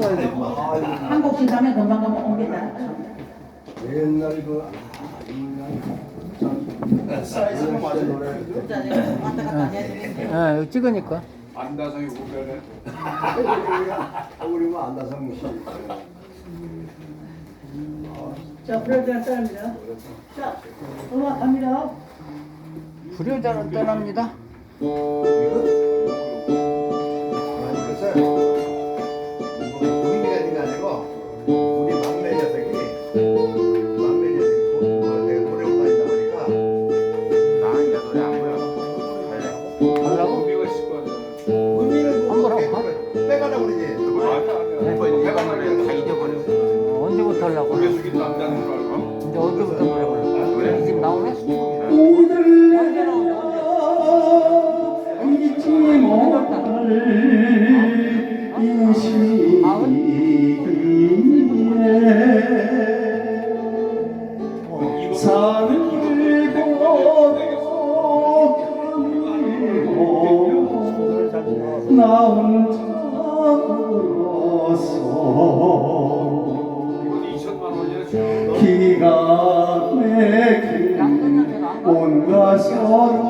써야 이거 한국식 가면 금방 금방 옮긴다. 옛날 그 아, 사이즈가 맞아 노래. 왔다 갔다 안 해야 되는데. 아, 이거 찍으니까. 안다성이 구별해. 우리만 안다성 씨. 자, 프로젝트 떠납니다. 자, 음악 갑니다. 불효자는 떠납니다. 내가 노래 다 잊어버려. 어, 언제부터 하려고? 고개 숙이도 남자는 걸 알고. 이제 언제부터 노래 불러? 이 지금 나오네? 언제 나오냐? 잊지 못할 이 시기에 살고 나 혼자 울었 어 이건 2천만 원이야 지금. 기가 막힌 온갖 서름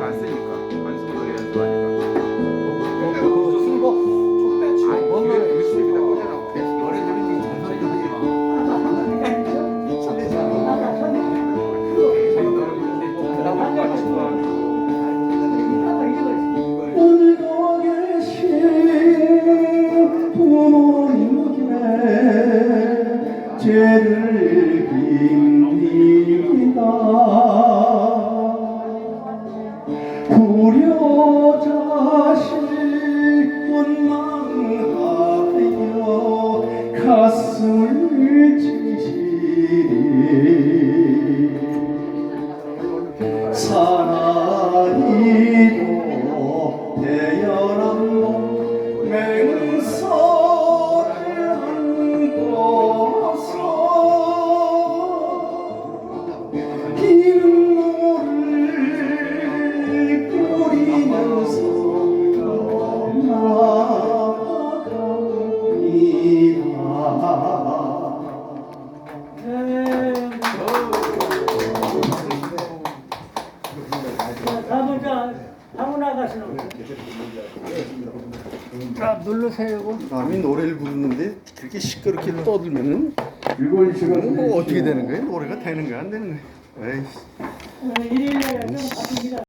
거 가슴을 자, 누르세요, 이거. 남이 노래를 부르는데 그렇게 시끄럽게 떠들면은 뭐 어떻게 되는 거예요? 노래가 되는 거야 안 되는 거야? 에이. 일일이 좀 바쁩니다.